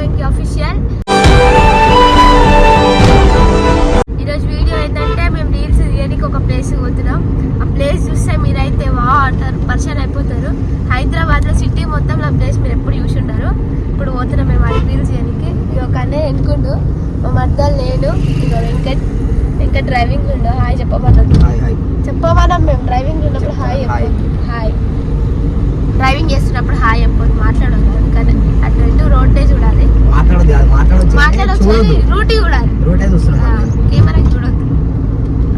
Venky official. ఈరోజు video ఏంటంటే మేము రీల్స్ తీయడానికి ఒక ప్లేస్ పోతున్నాం. ఆ ప్లేస్ చూస్తే మీరైతే వా అంటారు పర్షన్ అయిపోతారు. హైదరాబాద్లో సిటీ మొత్తంలో ఆ ప్లేస్ మీరు ఎప్పుడు చూసి ఉంటారు ఇప్పుడు పోతున్నాం మేము అది రీల్స్ తీయడానికి. ఇది ఒక అన్నయ్య ఎన్నుకుండు? మా మద్దలు లేడు. ఇక వెంకట్. వెంకట్ డ్రైవింగ్ ఉండు హాయ్ చెప్పబడ్డది హాయ్ హాయ్ చెప్పమనం మేము డ్రైవింగ్ ఉన్నప్పుడు హాయ్ హాయ్. చెప్పొద్దు హాయ్ డ్రైవింగ్ చేస్తున్నప్పుడు హాయ్ చెప్పొద్దు మాట్లాడదు అందుకని అటు ఇటు రోడ్డే చూడాలి మాట్లాడదు కాదు మాట్లాడొచ్చు కానీ మాట్లాడొచ్చు చూడొద్దు రూటీ చూడాలి రోటే చూస్తున్నాను కెమెరా చూడొద్దు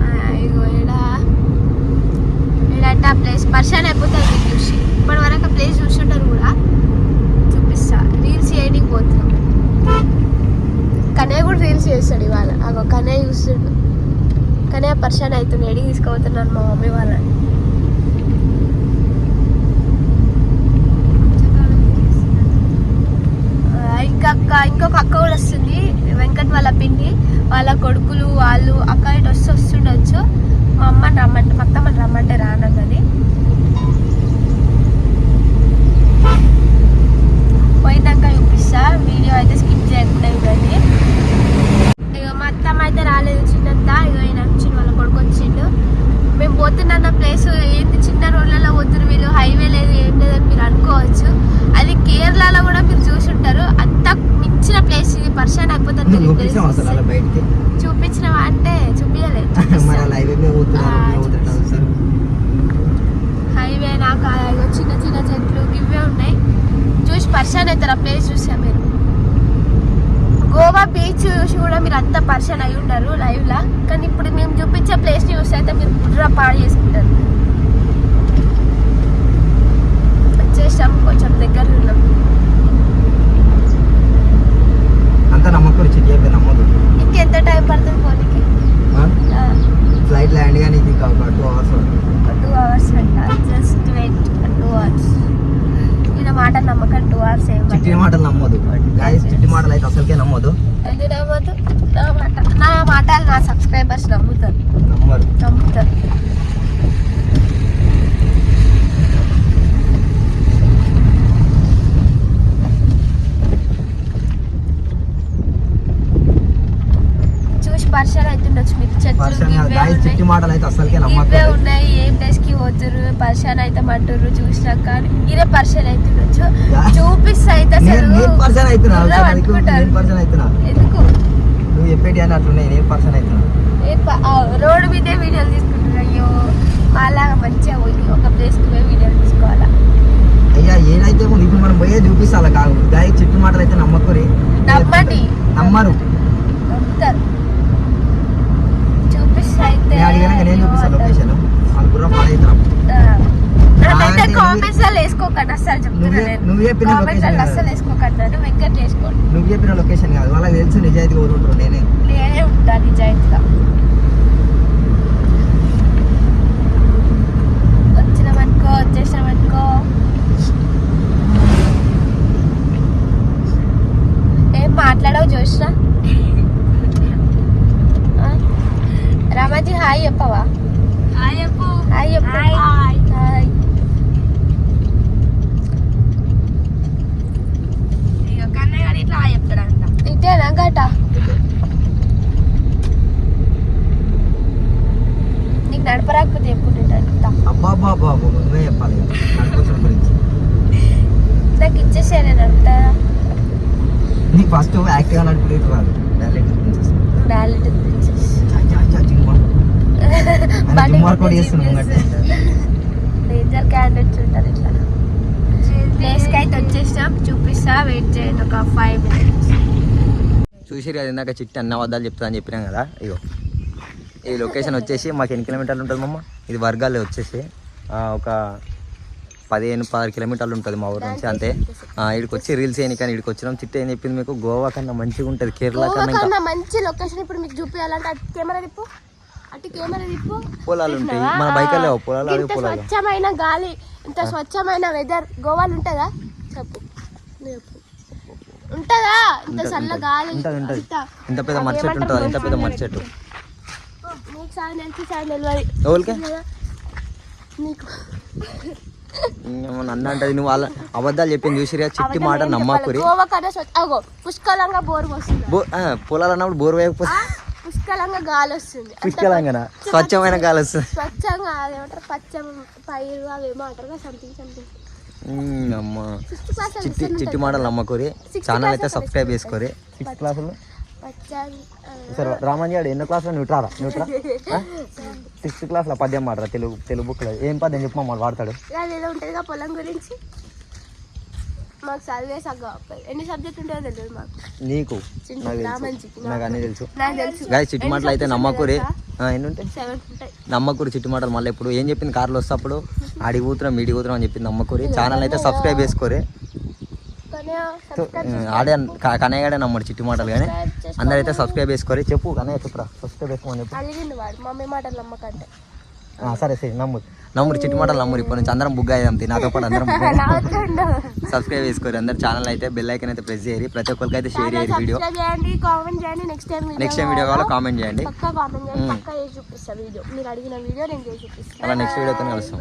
ఆ, ఇగో ఈడ ఈడంటే ఆ ప్లేస్ పర్షన్ అయిపోతుంది మీకు చూసి ఇప్పటి వరకు ఆ ప్లేస్ చూస్తుంటారు కూడా చూపిస్తా రీల్స్ చేయడానికి పోతున్నాం కనే చేస్తాడు ఇవాళ. అగో కనే చూస్తుండు. కనే పర్షన్ అవుతుంది. ఎడికి తీసుకుపోతున్నాను మా మమ్మీ వాళ్ళని. ఇంకొక ఇంకా అక్క ఇంకొక అక్క కూడా వస్తుంది. వెంకట్ వాళ్ళ పిండి. వాళ్ళ కొడుకులు వాళ్ళు అక్క ఇటు వస్తే వస్తుండొచ్చు. మా అమ్మని రమ్మంటే మా అత్తమ్మని రమ్మంటే రానన్నది పోయినాక చూపిస్తా వీడియో అయితే స్కిప్ చేయకుండా ఇవ్వండి ఇక మా అత్తమ్మ అయితే రాలేదు చిన్నంత ఇక ఆయన వచ్చిండు వాళ్ళ కొడుకు వచ్చిండు మేము పోతున్న ప్లేస్ ఏంటి చిన్న రోడ్లలో పోతున్నారు వీళ్ళు హైవే లేదు ఏం లేదని మీరు అనుకోవచ్చు అది కేరళలో కూడా మీరు చూసి ఉంటారు అంత మించిన ప్లేస్ అసలు అలా. బయటికి? చూపించినవా అంటే చూపించలేదు మరి అలా హైవే మీద పోతున్నారు నాకు చిన్న చిన్న చెట్లు ఇవే ఉన్నాయి. చూసి పర్షన్ అవుతారు? ఆ ప్లేస్ చూసా మీరు. గోవా బీచ్ చూసి కూడా మీరు అంత పర్షన్ అయి ఉంటారు లైవ్ లా కానీ ఇప్పుడు మేము చూపించే ప్లేస్ని చూస్తే అయితే మీరు బుర్ర పాడు చేసుకుంటారు వచ్చేసాం కొంచెం దగ్గర ఉన్నాం అంత నమ్మకం వచ్చి చెప్పి నమ్మదు ఇంకెంత టైం పడుతుంది పోనీకి ఫ్లైట్ ల్యాండ్ కానీ ఇది ఇంకా ఒక టూ అవర్స్ టూ అవర్స్ అంట జస్ట్ వెయిట్ టూ అవర్స్ ఈయన మాట నమ్మకం టూ అవర్స్ ఏం చిట్టి మాటలు నమ్మదు గాయస్ చిట్టి మాటలు అయితే అసలుకే నమ్మదు నమ్మదు నా మాటలు నా సబ్స్క్రైబర్స్ నమ్ముతారు. నమ్మరు. నమ్ముతారు. చూసి పర్షాలు అవుతుండొచ్చు మీరు చెట్లు మాటలు అయితే అసలుకే ఇవే ఉన్నాయి. ఏం ప్లేస్కి పోతురు పర్షాన్ అయితే మంటుర్రు చూసినాక ఇదే పర్షాలు అవుతుండొచ్చు. చూపిస్తా అయితే అసలు ఎందుకు? నువ్వు చెప్పేటి అని అట్లున్నాయి. నేను పర్సన్ అవుతున్నా రోడ్డు మీదే వీడియోలు తీసుకుంటారు అయ్యో అలాగా మంచిగా పోయి ఒక ప్లేస్కి పోయి వీడియోలు తీసుకోవాలా? అయ్యా ఏదైతే ఇప్పుడు మనం పోయే చూపిస్తాల కాదు. గాయ చిట్టి మాటలు అయితే నమ్మకూరి నమ్మండి. నమ్మరు నమ్ముతారు చూపిస్తా అయితే నేను అడిగినాక నేను చూపిస్తాను అయ్యో లొకేషన్ వాళ్ళు గుర్రం పాడైతున్నాం ఆ. మనమైతే అంటే కామెంట్స్లో వేసుకోకండి అస్సలు చెప్తున్నా నువ్వే- నేను నువ్వు చెప్పిన కామెంట్స్ అస్సలు వేసుకోకండి వెంకట్ వేసుకోండి నువ్వు చెప్పిన లొకేషన్ కాదు వాళ్ళకి తెలుసు నిజాయితీ కోరుకుంటారు నేనే. నేనే ఉంటా నిజాయితీగా. వచ్చినామనుకో వచ్చేసినామనుకో ఏం మాట్లాడవు చూసిన రామాజీ హాయ్ చెప్పవా హాయ్ చెప్పు హాయ్ చెప్పు హాయ్ ఇటేనా గట నీకు నడపరాకపోతే చెప్పుకుంటా అబ్బా అబ్బా అబ్బా అబ్బా, నువ్వే చెప్పాలి. నడుపుతున్న గురించి. నాకు ఇచ్చేసే నేను నడుపుతా. నీకు ఫస్ట్ యాక్టివ్గా రాదు ప్రిన్సెస్ డేంజర్ క్యాండిడేట్స్ ఉంటారు ఇట్లా. ప్లేస్కి అయితే వచ్చేసాం చూపిస్తా వెయిట్ చేయండి ఒక ఫైవ్ మినిట్స్ చూసిరు కదా ఇందాక చిట్టి అన్న వద్దాలు చెప్తా అని చెప్పినాం కదా ఇగో. ఈ లొకేషన్ వచ్చేసి మాకు ఎన్ని కిలోమీటర్లు ఉంటుంది మమ్మ ఇది వర్గాలు వచ్చేసి ఒక పదిహేను పదహారు కిలోమీటర్లు ఉంటుంది మా ఊరు నుంచి అంతే. ఇక్కడికి వచ్చి రీల్స్ చేయని కానీ ఇక్కడికి వచ్చినాం చిట్టి ఏం చెప్పింది మీకు? గోవా కన్నా మంచిగా ఉంటుంది కేరళ కన్నా మంచి లొకేషన్ ఇప్పుడు మీకు చూపించాలంటే కెమెరా తిప్పు అటు కెమెరా తిప్పు. పొలాలు ఉంటాయి. మన బైకల్లో పొలాలు అవి పొలాలు. స్వచ్ఛమైన గాలి ఇంత స్వచ్ఛమైన వెదర్ గోవాలో ఉంటుందా? చెప్పు. ఉంటుందా? ఇంత చల్ల. గాలి ఉంటది. ఇంత పెద్ద మర్చెట్టు ఉంటుంది? ఇంత పెద్ద మర్చెట్టు నీకు సార్ తెలిసి సార్ తెలియదు ఎవరికి? నన్ను అంటది నువ్వు వాళ్ళ అబద్ధాలు చెప్పింది చూసిరా చిట్టి మాట నమ్మకురి. పుష్కలంగా బోర్ పొలాలు అన్నప్పుడు బోరు వేయకపోతే పుష్కలంగా గాలి వస్తుంది. పుష్కలంగా స్వచ్ఛమైన గాలి వస్తుంది. స్వచ్ఛంగా అదేమంటారు పచ్చ పైరు అవి ఏమో అంటారు సంథింగ్ సంథింగ్ అమ్మ. చిట్టి చిట్టి మాటలు నమ్మకూరి. ఛానల్ అయితే సబ్స్క్రైబ్ చేసుకోరి. సిక్స్త్ క్లాసులో సరే రామాంజీ గారు ఎన్నో క్లాస్లో న్యూట్రారా న్యూట్రా సిక్స్త్ క్లాస్లో పద్యం మాటరా తెలుగు తెలుగు బుక్లో ఏం పద్యం చెప్పు మమ్మల్ని వాడతాడు. ఉంటుంది పొలం గురించి? మాకు చదివే ఎన్ని సబ్జెక్ట్ ఉంటాయో తెలియదు మాకు. నీకు నాకు తెలుసు. రామంచికి నాకు. అన్నీ తెలుసు. గాయ చిట్టి మాటలు అయితే నమ్మకూరి. ఆ, ఎన్ని ఉంటాయి? సెవెన్ ఉంటాయి. నమ్మకూరి చిట్టి మాటలు మళ్ళీ ఇప్పుడు ఏం చెప్పింది కార్లో వస్తప్పుడు? ఆడికి కూతురం మీడికి కూతురం అని చెప్పింది నమ్మకూరి. ఛానల్ అయితే సబ్స్క్రైబ్ చేసుకోరి. ఆడే క- కన్నయ్య గాడే నమ్మడు చిట్టి మాటలు కానీ అందరైతే సబ్స్క్రైబ్ చేసుకోరి చెప్పు కన్నయ్య చెప్పురా. సబ్స్క్రైబ్ చేసుకోమని చెప్పు. అలిగిండు వాడు మమ్మీ మాటలు నమ్మకంటే. ఆ, సరే సరే నమ్మురు నమ్మురు చిట్టి మాటలు నమ్మురు ఇప్పటి నుంచి. అందరం బుక్ అయ్యాం నాతో పాటు అందరం సబ్స్క్రైబ్ చేసుకోరు. అందరు ఛానల్ అయితే బెల్ ఐకన్ అయితే ప్రెస్ చేయరు ప్రతి ఒక్కరికి అయితే షేర్ చేయరు వీడియో కామెంట్ చేయండి next time next time video కావాలో కామెంట్ చేయండి. పక్కా కామెంట్ చేయండి. పక్కా చేసి చూపిస్తా వీడియో మీరు అడిగిన వీడియో నేను చేసి చూపిస్తాను అలా నెక్స్ట్ వీడియోతో కలుస్తాం.